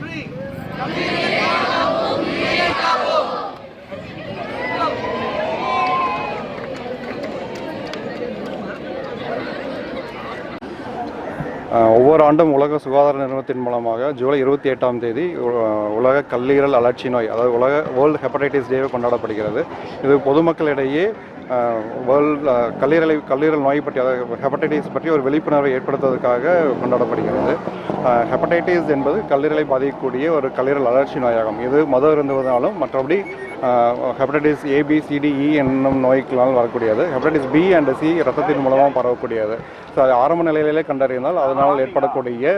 Free. ஒவ்வொரு ஆண்டும் உலக சுகாதார நிறுவனத்தின் மூலமாக ஜூலை இருபத்தி எட்டாம் தேதி உ- உலக கல்லீரல் அழற்சி நோய் அதாவது உலக வேர்ல்டு ஹெப்படைட்டிஸ் டே கொண்டாடப்படுகிறது. இது பொதுமக்களிடையே வேர்ல்டு கல்லீரலை கல்லீரல் நோய் பற்றி அதாவது ஹெப்படைட்டிஸ் பற்றி ஒரு விழிப்புணர்வை ஏற்படுத்துவதற்காக கொண்டாடப்படுகிறது. ஹெப்படைட்டிஸ் என்பது கல்லீரலை பாதிக்கக்கூடிய ஒரு கல்லீரல் அழற்சி நோயாகும். இது மதம் இருந்துவதாலும் மற்றபடி ஹெப்படைட்டிஸ் ஏபிசிடிஇ e என்னும் நோய்களால் வரக்கூடியது. ஹெப்படைட்டிஸ் பி அண்ட் சி ரத்தத்தின் மூலமாக பரவக்கூடியது. ஸோ அது ஆரம்ப நிலையிலே கண்டறிந்தால் அதனால் ஏற்படக்கூடிய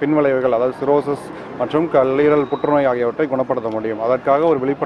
பின்விளைவுகள் அதாவது சிரோசஸ் மற்றும் கல்லீரல் புற்றுநோய் ஆகியவற்றை குணப்படுத்த முடியும். அதற்காக ஒரு விழிப்புணர்வு